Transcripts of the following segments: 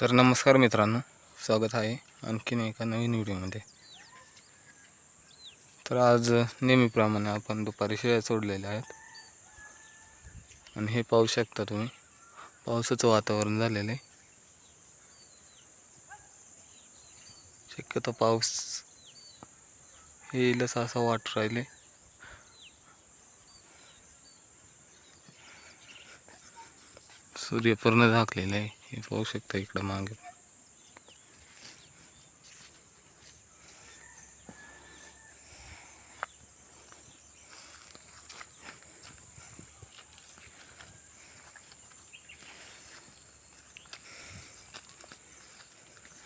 तर नमस्कार मित्रांनो स्वागत आहे आणखीन एका नवीन व्हिडिओमध्ये. तर आज नेहमीप्रमाणे आपण दुपारी शेळ्या सोडलेल्या आहेत. आणि हे पाहू शकता तुम्ही पावसाचं वातावरण झालेलं आहे. शक्यतो पाऊस येईलच असं वाट राहिले. सूर्य पूर्ण झाकलेलं आहे. हे पाहू शकता इकडं मागे.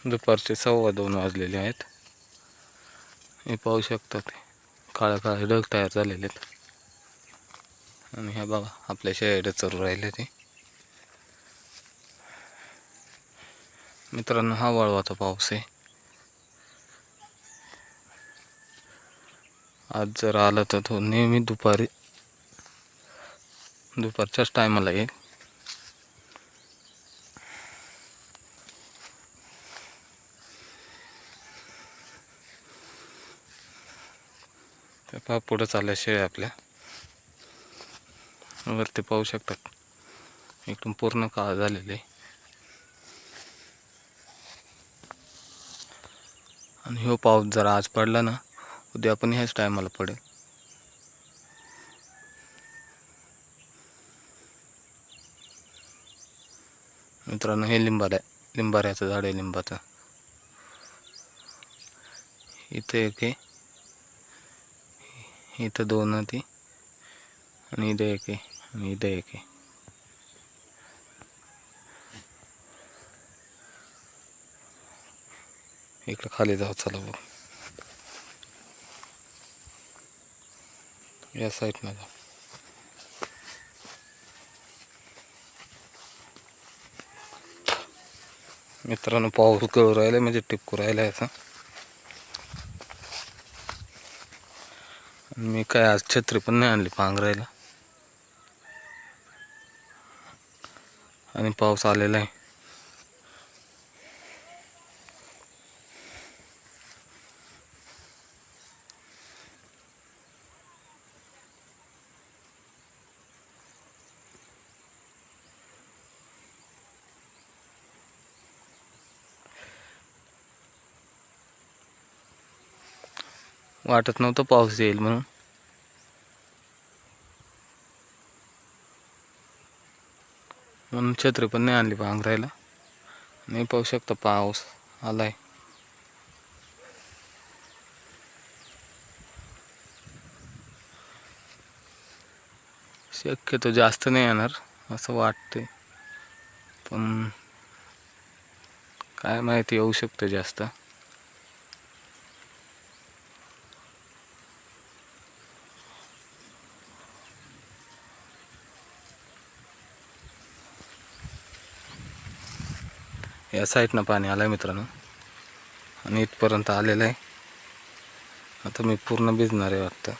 दुपारचे सव्वा दोन वाजलेले आहेत. हे पाहू शकता ते. काळ्या काळे ढग तयार झालेले आहेत. आणि ह्या बघा आपल्या शेळ्या चरू राहिले ते. मित्रांनो हा वळवाचा पाऊस आहे. आज जर आला तर तो नेहमी दुपारी दुपारच्याच टायमाला येईल. त्या पहा पुढं चालल्या शेळ्या आपल्या. वरती पाहू शकतात. एकदम पूर्ण काळ झालेले. आणि हो पाऊस जर आज पडला ना उद्या पण ह्याच टायमाला पडेल. मित्रांनो हे लिंबाऱ्या लिंबाऱ्याचं झाड आहे लिंबाचं. इथं एक आहे. इथं दोन ती आणि इथं एक आहे आणि इथं एक आहे. इकडं खाली जाऊ चला बघ. या साईडनं जाऊ मित्रांनो पाऊस गळू राहिला म्हणजे टिपकू राहिला असं आणि मी काय आज छत्री पण नाही आणली पांघरायला. आणि पाऊस आलेला आहे. वाटत नव्हतं पाऊस येईल म्हणून. म्हणून छत्री पण नाही आणली पांघरायला नाही पाहू शकता पाऊस आलाय. शक्यतो जास्त नाही येणार असं वाटते पण काय माहिती येऊ शकतं जास्त. या साईडनं पाणी आलं आहे मित्रांनो. आणि इथपर्यंत आलेलं आहे. आता मी पूर्ण भिजणार आहे वाटतं.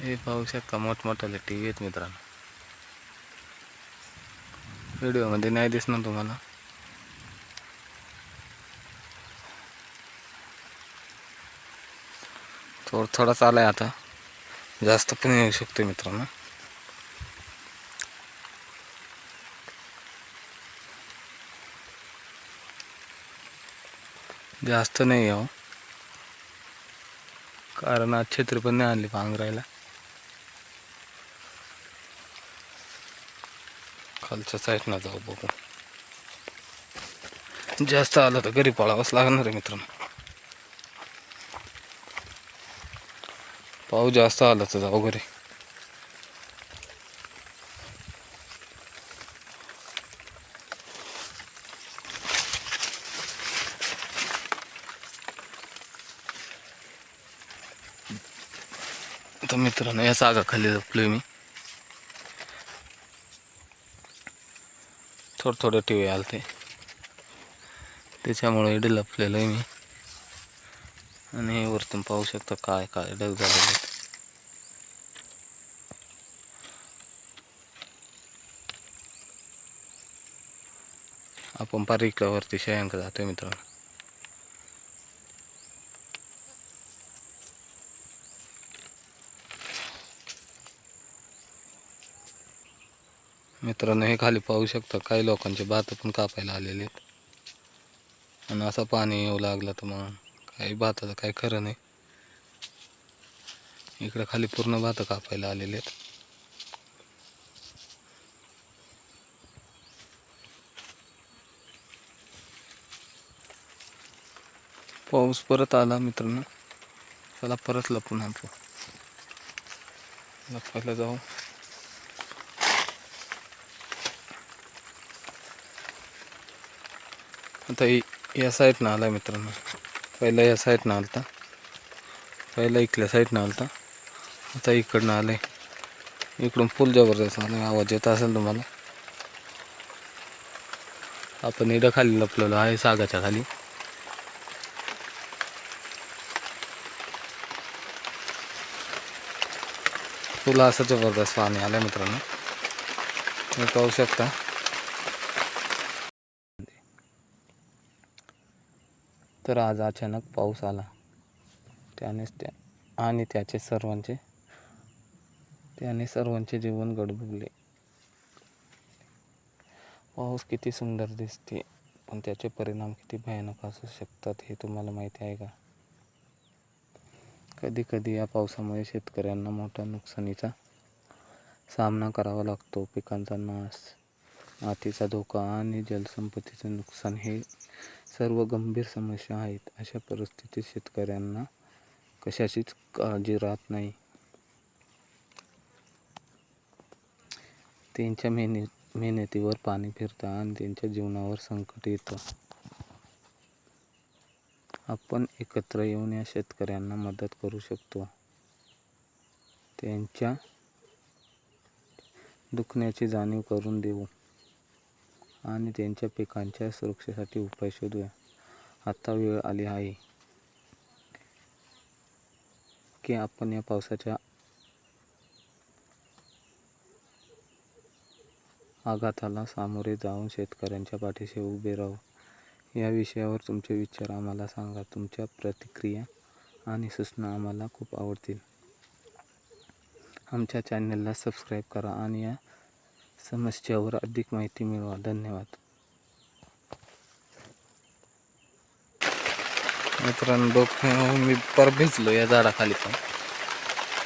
हे पाहू शकता मोठमोठाले टी व्ही आहेत मित्रांनो. व्हिडिओमध्ये नाही दिसणार तुम्हाला. थोडं थोडाच आला आहे आता. जास्त पण येऊ शकतो मित्रांनो. जास्त नाही यावं हो. कारण आज छत्री पण नाही आणली पांघरायला. खालच्या साईडनं जाऊ बघू. जास्त आलं तर घरी पळावंच लागणार आहे मित्रांनो. पाऊस जास्त आला तर जाऊ घरी. तर मित्रांनो या सागा खाली झोपलोय मी. थोडं थोडं टी व्ही आलते. त्याच्यामुळे इडे लपलेलं आहे मी. आणि हे वरतून पाहू शकता काय काय डग झालेले आपण पारिकला वरती शयांक जातोय मित्रांनो. मित्रांनो हे खाली पाहू शकता काही लोकांचे भात पण कापायला आलेले आहेत. आणि असं पाणी येऊ लागलं तर मग काही भाताचं काय खरं नाही. इकडं खाली पूर्ण भात कापायला आलेले आहेत. पाऊस परत आला मित्रांनो. चला परत लपून आणतो लपायला जाऊ. आता या साईडनं आला मित्रांनो. पहिला या साईडनं आलता. पहिला इकल्या साईडनं आलता. आता इकडनं आलंय. इकडून फुल जबरदस्त आलं आवाज येत असेल तुम्हाला? आपण इथं खाली लपलेलो आहे सागाच्या खाली. फुला असं जबरदस्त पाणी आलं मित्रांनो. तुम्ही पाहू शकता. तर आज अचानक पाऊस आला. त्यानेच त्या आणि त्याचे सर्वांचे त्याने सर्वांचे जीवन गडबडले. पाऊस किती सुंदर दिसते पण त्याचे परिणाम किती भयानक असू शकतात हे तुम्हाला माहिती आहे का? कधी कधी या पावसामुळे शेतकऱ्यांना मोठ्या नुकसानीचा सामना करावा लागतो पिकांचा नाश मातीचा धोका आणि जलसंपत्तीचे नुकसान हे सर्व गंभीर समस्या आहेत. अशा परिस्थितीत शेतकऱ्यांना कशाचीच काळजी राहत नाही. त्यांच्या मेहनत मेहनतीवर पाणी फिरतं आणि त्यांच्या जीवनावर संकट येतं. आपण एकत्र येऊन या शेतकऱ्यांना मदत करू शकतो. त्यांच्या दुखण्याची जाणीव करून देऊ. आणि त्यांच्या पिकांच्या सुरक्षेसाठी उपाय शोधूया. आता वेळ आली आहे की आपण या पावसाच्या आघाताला सामोरे जाऊन शेतकऱ्यांच्या पाठीशी उभे राहू. या विषयावर तुमचे विचार आम्हाला सांगा. तुमच्या प्रतिक्रिया आणि सूचना आम्हाला खूप आवडतील. आमच्या चॅनलला सबस्क्राईब करा आणि या समस्यावर अधिक माहिती मिळवा. धन्यवाद. मित्रांनो डोकं मी पर भिजलो या झाडाखाली पण.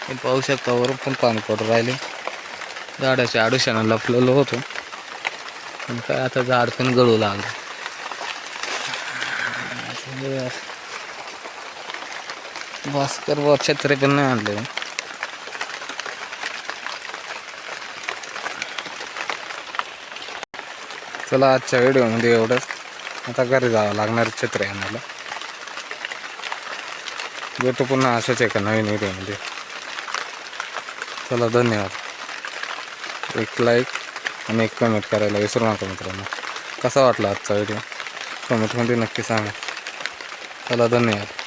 हे पाहू शकता वरून पण पाणी पडून राहिले. झाडाच्या आडुशानं लपलेलो होतो. पण काय आता झाड पण गळू लागलं. भास्कर व छत्री पण नाही आणले. चला आजच्या व्हिडिओमध्ये एवढंच. आता घरी जावं लागणार चित्र आहे मला भेटू पुन्हा असंच एका नवीन व्हिडिओमध्ये. चला धन्यवाद. एक लाईक आणि एक कमेंट करायला विसरू नका मित्रांनो. कसा वाटला आजचा व्हिडिओ? कमेंटमध्ये नक्की सांगा. चला धन्यवाद.